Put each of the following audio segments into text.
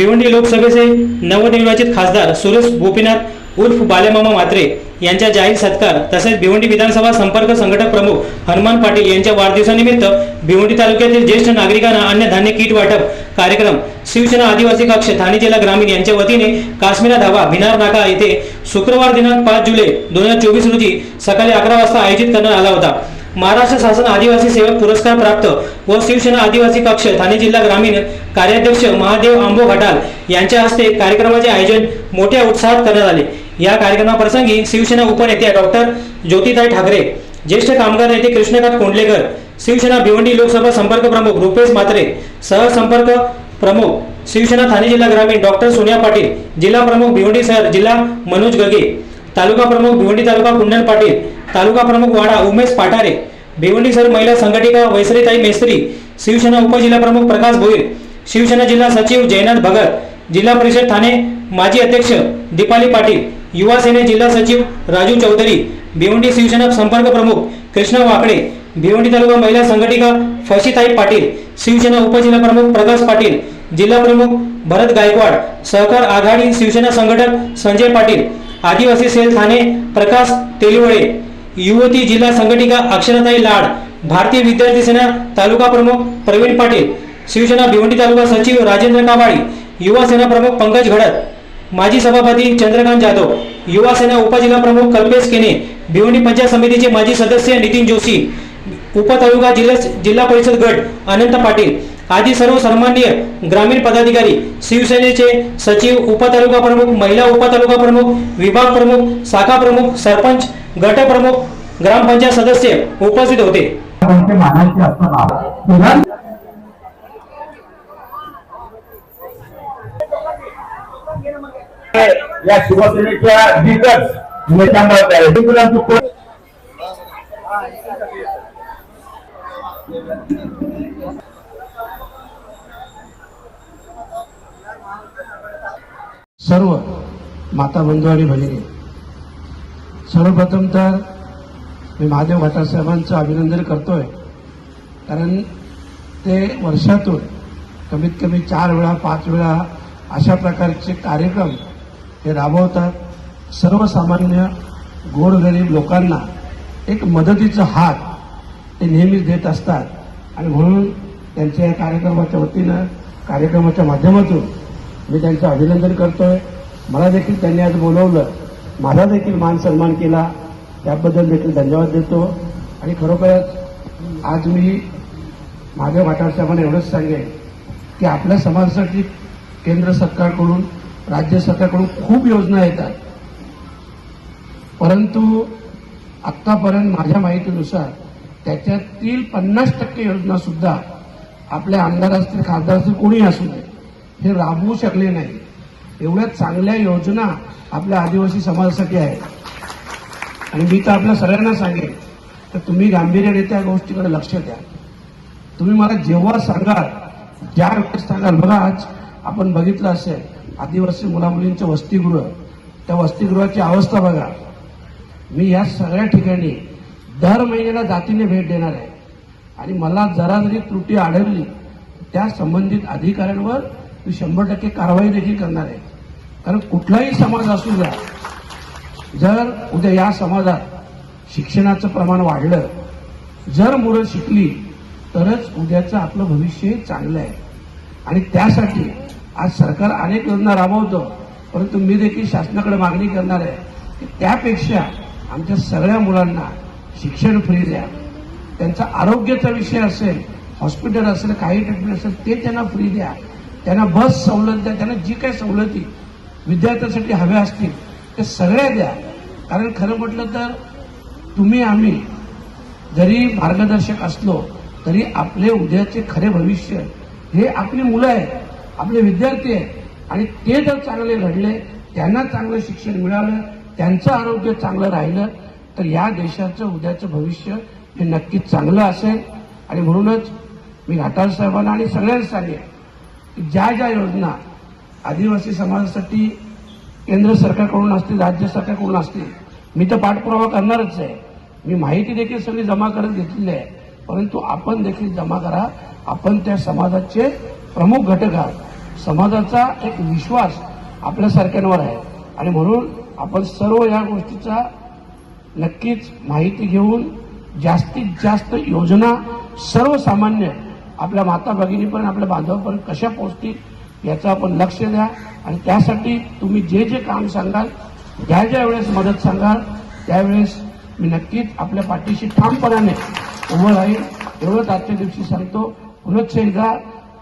भिवंडी लोकसभेचे नवनिर्वाचित खासदार सुरेश गोपीनाथ उर्फ बालेमामा म्हात्रे यांच्या जाहीर सत्कार तसेच भिवंडी विधानसभा संपर्क संघटक प्रमुख हनुमान पाटील यांच्या वाढदिवसानिमित्त भिवंडी तालुक्यातील ज्येष्ठ नागरिकांना अन्य धान्य किट वाटप कार्यक्रम शिवसेना आदिवासी कक्ष ठाणे जिल्हा ग्रामीण यांच्या वतीने काश्मीरा धाबा भिनार नाका येथे शुक्रवार दिनांक पाच जुलै दोन हजार चोवीस रोजी सकाळी अकरा वाजता आयोजित करण्यात आला होता. महाराष्ट्र शासन आदिवासी सेवक पुरस्कार प्राप्त व शिवसेना आदिवासी कक्ष ठाणे जिल्हा ग्रामीण कार्याध्यक्ष महादेव आंबो घटाल यांच्या हस्ते कार्यक्रमाचे आयोजन मोठ्या उत्साहात करण्यात आले. या कार्यक्रमाप्रसंगी शिवसेना उपनेत्या डॉक्टर ज्योतिताई ठाकरे ज्येष्ठ कामगार नेते कृष्णकांत कोंडलेकर शिवसेना भिवंडी लोकसभा संपर्क प्रमुख रुपेश म्हात्रे सहसंपर्क प्रमुख शिवसेना ठाणे जिल्हा ग्रामीण डॉक्टर सोनिया पाटील जिल्हा प्रमुख भिवंडी शहर जिल्हा मनोज गगे तालुका प्रमुख भिवंडी तालुका कुंडन पाटील तालुका प्रमुख वाडा उमेश पाठारे भिवंडी सर महिला संघटिका वैसरीताई मेस्त्री शिवसेना उपजिल्हा प्रमुख प्रकाश भोईर शिवसेना जिल्हा सचिव जयनाथ भगत जिल्हा परिषद ठाणे माजी अध्यक्ष दीपाली पाटील युवा सेने जिल्हा सचिव राजू चौधरी भिवंडी शिवसेना संपर्क प्रमुख कृष्णा वाकडे भिवंडी तालुका महिला संघटिका फशीताई पाटील शिवसेना उपजिल्हा प्रमुख प्रकाश पाटील जिल्हा प्रमुख भरत गायकवाड सहकार आघाडी शिवसेना संघटक संजय पाटील आदिवासी सेल ठाणे प्रकाश तेलवळे युवती जिल्हा संघटिका अक्षराताई लाड भारतीय विद्यार्थी सेना तालुका प्रमुख प्रवीण पाटील शिवसेना भिवंडी तालुका सचिव राजेंद्र कांबाळी युवा सेना प्रमुख पंकज घडत माजी सभापती चंद्रकांत जाधव युवा सेना उपजिल्हा प्रमुख कल्पेश केने भिवंडी पंचायत समितीचे माजी सदस्य नितीन जोशी उपतालुका जिल्हा जिल्हा परिषद गट अनंत पाटील आदी सर्व सन्माननीय ग्रामीण पदाधिकारी शिवसेनेचे सचिव उपतालुका प्रमुख महिला उपतालुका प्रमुख विभाग प्रमुख शाखा प्रमुख सरपंच गट प्रमुख ग्रामपंचायत सदस्य उपस्थित होते. या शिवसेनेच्या दिग्गज नेत्यांना सर्व माता बंधू आणि भगिनी. सर्वप्रथम तर मी महादेव भटार साहेबांचं अभिनंदन करतोय. कारण ते वर्षातून कमीत कमी चार वेळा पाच वेळा अशा प्रकारचे कार्यक्रम हे राबवतात. सर्वसामान्य गोरगरीब लोकांना एक मदतीचा हात ते नेहमीच देत असतात. आणि म्हणून त्यांच्या या कार्यक्रमाच्या वतीनं कार्यक्रमाच्या माध्यमातून मी त्यांचं अभिनंदन करतोय. मला देखील त्यांनी आज बोलवलं. माझा देखील मान सन्मान केला. त्याबद्दल देखील धन्यवाद देतो. आणि खरोखरच आज मी माझ्या वाटारसाहेबांना एवढंच सांगेन की आपल्या समाजासाठी केंद्र सरकारकडून राज्य सरकारकडून खूप योजना येतात. परंतु आत्तापर्यंत माझ्या माहितीनुसार त्याच्यातील पन्नास टक्के योजना सुद्धा आपल्या आमदार असतील खासदार असतील कोणी असू नये. हे राबवू शकले नाही. एवढ्या चांगल्या योजना आपल्या आदिवासी समाजासाठी आहेत आणि मी तर आपल्या सगळ्यांना सांगेन तर तुम्ही गांभीर्याने त्या गोष्टीकडे लक्ष द्या. तुम्ही मला जेव्हा सांगाल ज्या वेळेस सांगाल बघा आज आपण बघितलं असेल आदिवासी मुलामुलींचं वसतिगृह त्या वसतिगृहाची अवस्था बघा. मी या सगळ्या ठिकाणी दर महिन्याला जातीने भेट देणार आहे. आणि मला जरा जरी त्रुटी आढळली त्या संबंधित अधिकाऱ्यांवर मी शंभर टक्के कारवाई देखील करणार आहे. कारण कुठलाही समाज असू द्या जर उद्या या समाजात शिक्षणाचं प्रमाण वाढलं जर मुलं शिकली तरच उद्याचं आपलं भविष्य चांगलं आहे. आणि त्यासाठी आज सरकार अनेक योजना राबवतं परंतु मी देखील शासनाकडे मागणी करणार आहे की त्यापेक्षा आमच्या सगळ्या मुलांना शिक्षण फ्री द्या. त्यांचा आरोग्याचा विषय असेल हॉस्पिटल असेल काही ट्रीटमेंट असेल ते त्यांना फ्री द्या. त्यांना बस सवलत द्या त्यांना जी काही सवलती विद्यार्थ्यांसाठी हव्या असतील ते सगळ्या द्या. कारण खरं म्हटलं तर तुम्ही आम्ही जरी मार्गदर्शक असलो तरी आपले उद्याचे खरे भविष्य हे आपली मुलं आहेत आपले विद्यार्थी आहेत. आणि ते जर चांगले घडले त्यांना चांगलं शिक्षण मिळालं त्यांचं आरोग्य चांगलं राहिलं तर या देशाचं उद्याचं भविष्य हे नक्कीच चांगलं असेल. आणि म्हणूनच मी घाटाळ साहेबांना आणि सगळ्यांना सांगेन ज्या ज्या योजना आदिवासी समाजासाठी केंद्र सरकारकडून असतील राज्य सरकारकडून असतील मी तर पाठपुरावा करणारच आहे. मी माहिती देखील सगळी जमा करत घेतलेली आहे. परंतु आपण देखील जमा करा. आपण त्या समाजाचे प्रमुख घटक आहात. समाजाचा एक विश्वास आपल्यासारख्यांवर आहे. आणि म्हणून आपण सर्व या गोष्टीचा नक्कीच माहिती घेऊन जास्तीत जास्त योजना सर्वसामान्य आपल्या माता भगिनीपर्यंत आपल्या बांधवापर्यंत कशा पोहोचतील याचं आपण लक्ष द्या. आणि त्यासाठी तुम्ही जे जे काम सांगाल ज्या ज्या वेळेस मदत सांगाल त्यावेळेस मी नक्कीच आपल्या पाठीशी ठामपणाने उभं राहील. एवढंच आजच्या दिवशी सांगतो. पुनश्च एकदा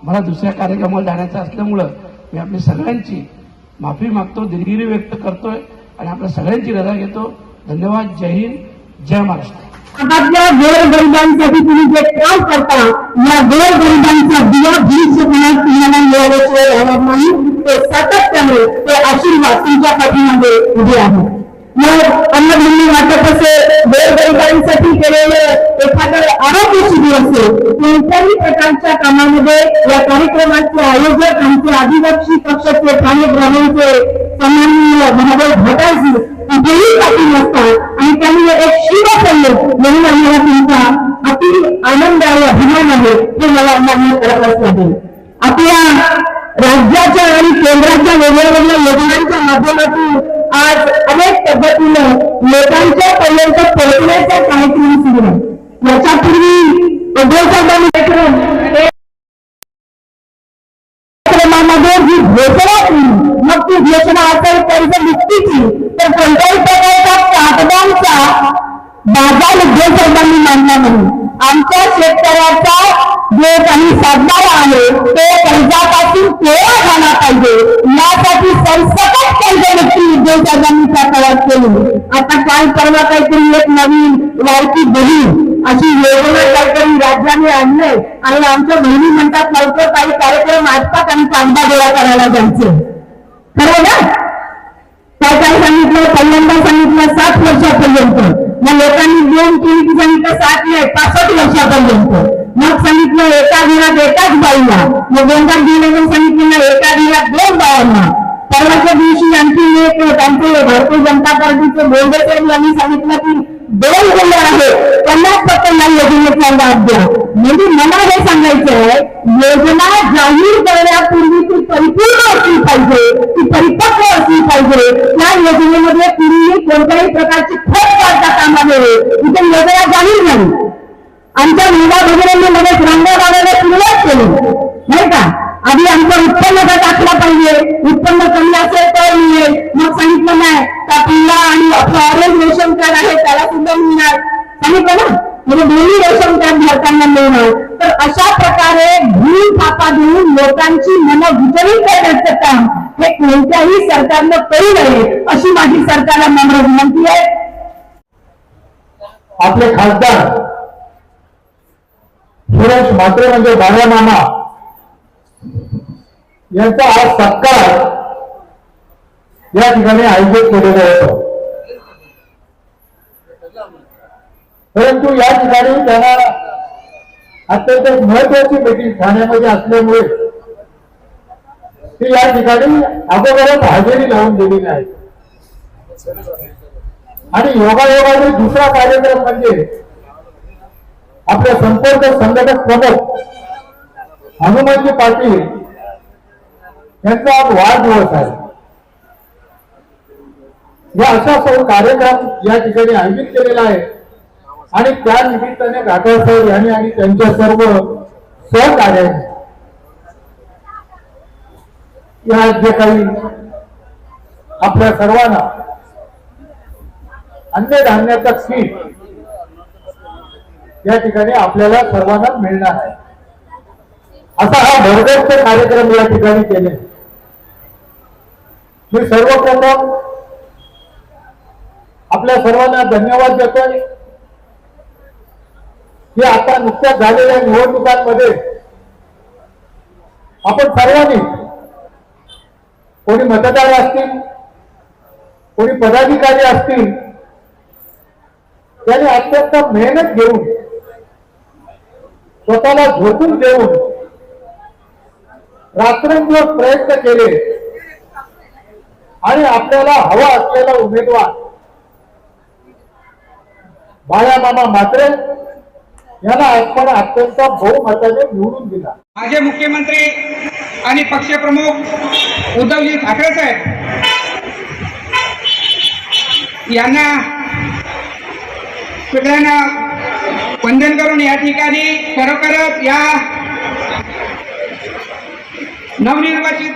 मला दुसऱ्या कार्यक्रमाला जाण्याचं असल्यामुळं मी आपली सगळ्यांची माफी मागतो दिलगिरी व्यक्त करतोय आणि आपल्या सगळ्यांची रजा घेतो. धन्यवाद. जय हिंद. जय महाराष्ट्र. आपल्या गोरगरिबांसाठी तुम्ही जे काम करता या गोरगरिबांचा दिवा भविष्यकाळात तुम्हाला मिळाल्याशिवाय राहणार नाही. ते सातत्याने ते आशीर्वाद तुमच्या पाठीमध्ये उभे आहेत. मग अन्नधान्य वाटप असेल गोरगरिबांसाठी केलेले एखादं आरोग्य शिबिर असेल कोणत्याही प्रकारच्या कामामध्ये या कार्यक्रमाचे आयोजक आमचे आदिवासी पक्षाचे कार्यक्रमांचे सन्माननीय महादेव भटाजी कुठेही पाटील असतात. आणि त्यांनी एक शिव पडले म्हणून आम्हाला तुमचा अति आनंद आणि अभिमान आहे हे मला मान्य करावंच लागेल आपल्या राज्याच्या आणि केंद्राच्या वेगवेगळ्या योजनांच्या माध्यमातून आज अनेक पद्धतीनं लोकांच्या पर्यंत पोहोचण्याचा कार्यक्रम सुरू आहे. याच्यापूर्वी उद्योजकांनी कार्यक्रम कर्ज तर कोणत्याही प्रकारचा कागदांचा बाजार उद्योग उद्योजकांनी मांडला नाही. आमच्या शेतकऱ्याचा जे काही साधणार आहे ते कर्जापासून केला झाला पाहिजे. यासाठी सरसकट कर्जमुक्ती उद्योग त्या काळात केली? आता काल परवा काहीतरी एक नवीन वाढती बहीण अशी योजना काहीतरी राज्याने आणले आणि आमच्या बहिणी म्हणतात लवकर काही कार्यक्रम असतात आणि कांदा गोळा करायला जायचे. बरोबर काय सांगितलं पहिल्यांदा सांगितलं सात वर्षापर्यंत. मग लोकांनी दोन केली सांगितलं सात नाही पासष्ट वर्षापर्यंत. मग सांगितलं एका घरात एकाच बाईला. मग दोनदा गेल्यावर सांगितलं ना एका घरात दोन बायांना. परवाच्या दिवशी आणखी एक त्यांचे भारतीय जनता पार्टीचे बोलडे साहेब यांनी सांगितलं की दोन मुलं आहे पन्नास टक्के नाही योजनेचा लाभ द्या म्हणजे मला हे सांगायचं आहे योजना जाहीर करण्यापूर्वी ती परिपूर्ण असली पाहिजे ती परिपक्व असली पाहिजे. त्या योजनेमध्ये कुणीही कोणत्याही प्रकारची खोट काढता कामा नये. इथे योजना जाहीर नाही. आमच्या महिला भगिनींनी लगेच रांगा लावायला सुरुवात केली. नाही का? आधी आमचं उत्पन्नाचा दाखला पाहिजे उत्पन्न कमी असेल तर मिळेल मग सांगितलं नाही. का पिल्ला आणि ऑरेंज रेशन कार्ड आहे त्याला सुद्धा मिळणार. सांगितलं ना? म्हणजे दोन्ही रेशन कार्ड धारकांना मिळणार तर अशा प्रकारे भूल थापा देऊन लोकांची मनं विचलित करण्याचं काम हे कोणत्याही सरकारनं करू नये अशी माझी सरकारला नम्र विनंती आहे. आपले खासदार सुरेश म्हात्रे म्हणजे बाळा मामा. यांचा आज सत्कार या ठिकाणी आयोजित केलेला होता. परंतु या ठिकाणी त्यांना अत्यंत महत्वाची मीटिंग ठाण्यामध्ये असल्यामुळे ती या ठिकाणी अगोदरच हजेरी लावून दिलेली आहे. आणि योगायोगाने दुसरा कार्यक्रम म्हणजे आपल्या संपर्क संघटक प्रमुख हनुमानजी पाटील यांचा आज वाढदिवस आहे. या अशा सर्व कार्यक्रम या ठिकाणी आयोजित केलेला आहे. आणि त्या निमित्ताने राठोड साहेब यांनी आणि त्यांच्या सर्व सहकार्याने या जे काही आपल्या सर्वांना अन्नधान्याचा किट या ठिकाणी आपल्याला सर्वांना मिळणार आहे. असा हा भरगस्त कार्यक्रम या ठिकाणी केले. मी सर्वप्रथम आपल्या सर्वांना धन्यवाद देतोय. हे आता नुकत्याच झालेल्या निवडणुकांमध्ये आपण सर्वांनी कोणी मतदार असतील कोणी पदाधिकारी असतील त्याने अत्यंत मेहनत घेऊन स्वतःला झोपून देऊन रात्रंदिवस प्रयत्न केले आणि आपल्याला हवा असलेला उमेदवार बाळामामा मात्रे याला आपण अत्यंत बहुमताने निवडून दिला. माझे मुख्यमंत्री आणि पक्षप्रमुख उद्धवजी ठाकरे साहेब यांना सगळ्यांना वंदन करून या ठिकाणी खरोखरच या नवनिर्वाचित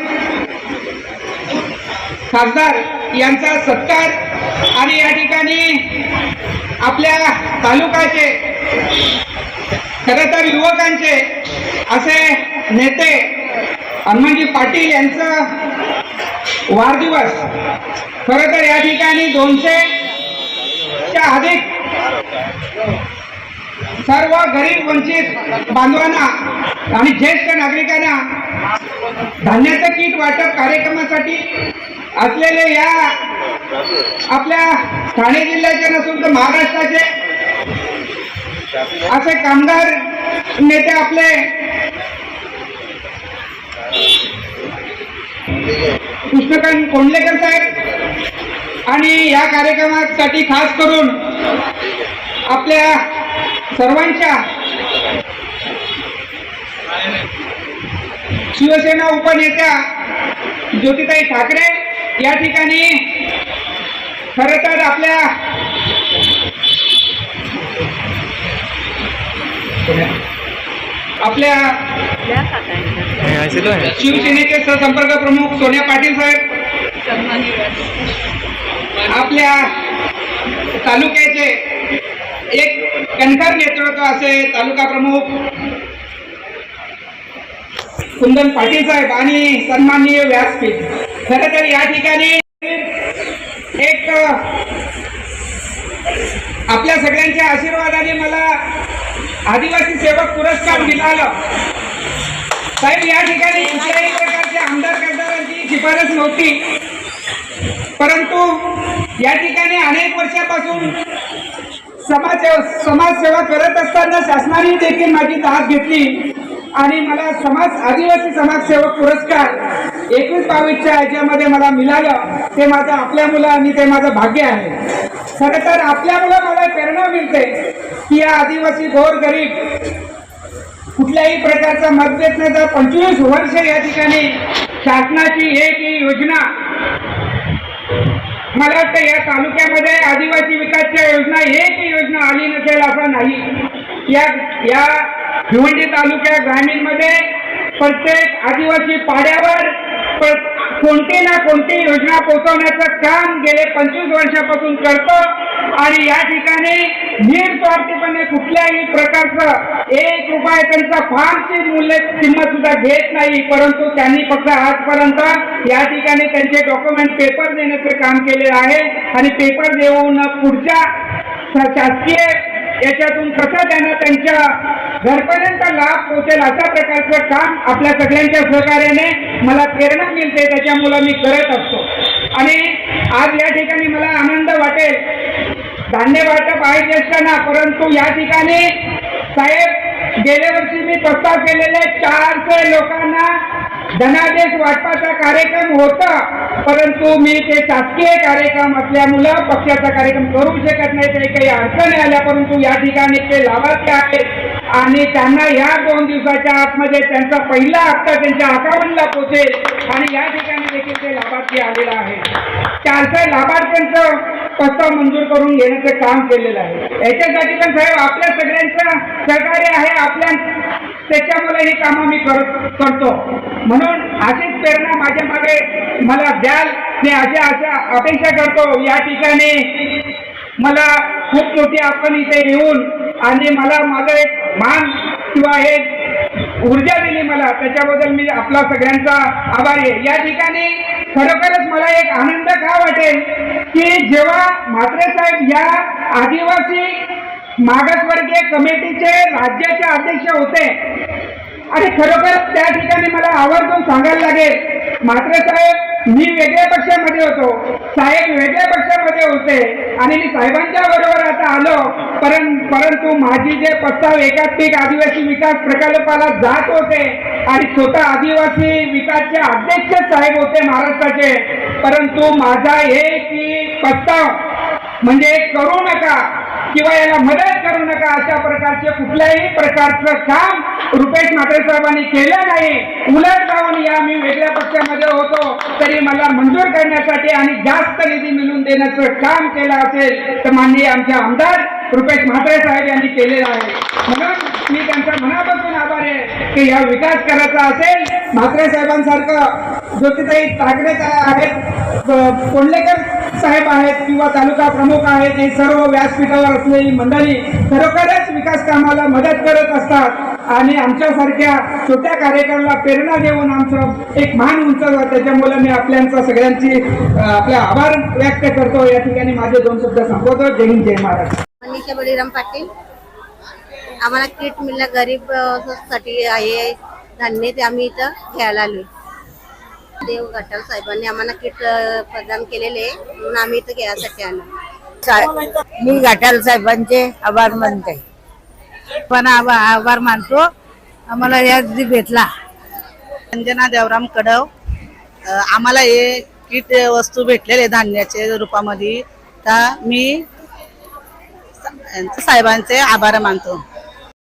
खासदार यांचा सत्कार आणि या ठिकाणी आपल्या तालुक्याचे खरं तर युवकांचे असे नेते हनुमानजी पाटील यांचं वाढदिवस खरं तर या ठिकाणी दोनशे च्या अधिक सर्व गरीब वंचित बांधवांना आणि ज्येष्ठ नागरिकांना धान्याचं किट वाटप कार्यक्रमासाठी असलेले या आपल्या ठाणे जिल्ह्याचे नसून तर महाराष्ट्राचे असे कामगार नेते आपले. कृष्णकांत कोंडलेकर साहेब. आणि या कार्यक्रमासाठी खास करून आपल्या सर्वांच्या शिवसेना उपनेत्या ज्योतिताई ठाकरे या ठिकाणी खरं तर आपल्या आपल्या शिवसेनेचे सहसंपर्क प्रमुख सोनिया पाटील साहेब. आपल्या तालुक्याचे एक कणखर नेतृत्व असे तालुका प्रमुख कुंदन पाटील साहेब आणि सन्माननीय व्यासपीठ. खरं तर या ठिकाणी एक आपल्या सगळ्यांच्या आशीर्वादाने मला आदिवासी सेवक पुरस्कार मिळाला. साहेब या ठिकाणी कुठल्याही प्रकारच्या आमदार खासदारांची शिफारस नव्हती. परंतु या ठिकाणी अनेक वर्षापासून समाज समाजसेवा करत असताना शासनाने देखील माझी दाद घेतली आणि मला समाज आदिवासी समाजसेवक पुरस्कार एकवीस बावीसच्या ह्याच्यामध्ये मला मिळालं. ते माझं आपल्या मुलं आणि ते माझं भाग्य आहे. खरं तर आपल्यामुळं मला प्रेरणा मिळते. की या आदिवासी गोर गरीब कुठल्याही प्रकारचा मतभेद न तर पंचवीस वर्ष या ठिकाणी शासनाची एक ही योजना मला वाटतं या तालुक्यामध्ये आदिवासी विकासच्या योजना एक ही योजना आली नसेल असं नाही. या या भिवंडी तालुक्या ग्रामीणमध्ये प्रत्येक आदिवासी पाड्यावर कोणती ना कोणती योजना पोहोचवण्याचं काम गेले पंचवीस वर्षापासून करतो. आणि या ठिकाणी निस्वार्थीपणे कुठल्याही प्रकारचं एक रुपया त्यांचा फारशी मूल्य किंमत सुद्धा घेत नाही परंतु त्यांनी फक्त आजपर्यंत या ठिकाणी त्यांचे डॉक्युमेंट पेपर देण्याचे काम केलेलं आहे. आणि पेपर देऊन पुढच्या शासकीय याच्यातून कसं त्यांना त्यांच्या घरपर्यंत लाभ पोहोचेल अशा प्रकारचं काम आपल्या सगळ्यांच्या सहकार्याने मला प्रेरणा मिळते त्याच्यामुळं मी करत असतो. आणि आज या ठिकाणी मला आनंद वाटेल धान्य वाटप आहे असताना परंतु या ठिकाणी साहेब गेल्या वर्षी मी प्रस्ताव केलेले चारशे लोकांना धनादेश वाटपाचा कार्यक्रम होता परंतु मी ते शासकीय कार्यक्रम असल्यामुळं पक्षाचा कार्यक्रम करू शकत नाही ते काही अडचणी आल्या परंतु या ठिकाणी ते लाभार्थी आहेत. आणि त्यांना या दोन दिवसाच्या आतमध्ये त्यांचा पहिला हप्ता त्यांच्या अकाउंटला पोचेल. आणि या ठिकाणी देखील ते लाभार्थी आलेला आहे. चारशे लाभार्थ्यांचं प्रस्ताव मंजूर करून घेण्याचं काम केलेलं आहे. याच्यासाठी पण साहेब आपल्या सगळ्यांचं सहकार्य आहे. आपल्या त्याच्यामुळे ही कामं मी करत करतो. म्हणून अशीच प्रेरणा माझ्या मागे मला द्याल. मी अशा अशा अपेक्षा करतो. या ठिकाणी मला खूप मोठी आपण इथे येऊन आणि मला माझं एक मान किंवा हे ऊर्जा दिली मला त्याच्याबद्दल मी आपला सगळ्यांचा आभार आहे. या ठिकाणी खरोखरच मला एक आनंद का वाटेल की जेव्हा म्हात्रे साहेब या आदिवासी मागासवर्गीय कमिटीचे राज्याचे अध्यक्ष होते आणि खरोखर त्या ठिकाणी मला आवर्जून सांगायला लागेल मात्र साहेब मी वेगळ्या पक्षामध्ये होतो. साहेब वेगळ्या पक्षामध्ये होते. आणि मी साहेबांच्या बरोबर आता आलो. परं परंतु माझी जे प्रस्ताव एकात्मिक आदिवासी विकास प्रकल्पाला जात होते आणि स्वतः आदिवासी विकासचे अध्यक्ष साहेब होते महाराष्ट्राचे परंतु माझा हे की प्रस्ताव म्हणजे करू नका. किंवा याला मदत करू नका अशा प्रकारचे कुठल्याही प्रकारचं काम रुपेश म्हात्रे साहेबांनी केलं नाही. उलट जाऊन या मी वेगळ्या पक्षामध्ये होतो तरी मला मंजूर करण्यासाठी आणि जास्त निधी मिळवून देण्याचं काम केलं असेल तर माननीय आमचे आमदार रुपेश म्हात्रे साहेब यांनी केलेलं आहे. म्हणून मी त्यांचा मनापासून आभार आहे की या विकास करायचा असेल म्हात्रे साहेबांसारखं ज्योतिताई ठाकरे आहेत कोंडलेकर साहेब आहेत किंवा तालुका प्रमुख आहेत हे सर्व व्यासपीठावर असलेली मंडळी खरोखरच विकास कामाला मदत करत असतात. आणि आमच्यासारख्या छोट्या कार्यक्रमाला प्रेरणा देऊन आमचं एक मान उंच त्याच्यामुळे मी आपल्यांचा सगळ्यांची आपला आपले आभार व्यक्त करतो. या ठिकाणी माझे दोन शब्द संपवतो. जय हिंद जय महाराज बळीराम पाटील. आम्हाला किट मिळलं गरीबसाठी आहे. धान्य ते आम्ही इथं घ्यायला आलो देव घाटाल साहेबांनी आम्हाला किट प्रदान केलेले म्हणून आम्ही इथं घ्यायसाठी आलो. मी घाटाल साहेबांचे आभार मानते. पण आभा- आभार मानतो. आम्हाला या निधी भेटला. अंजना देवराम कडव आम्हाला हे किट वस्तू भेटलेले धान्याचे रूपामध्ये. तर मी साहेबांचे आभार मानतो.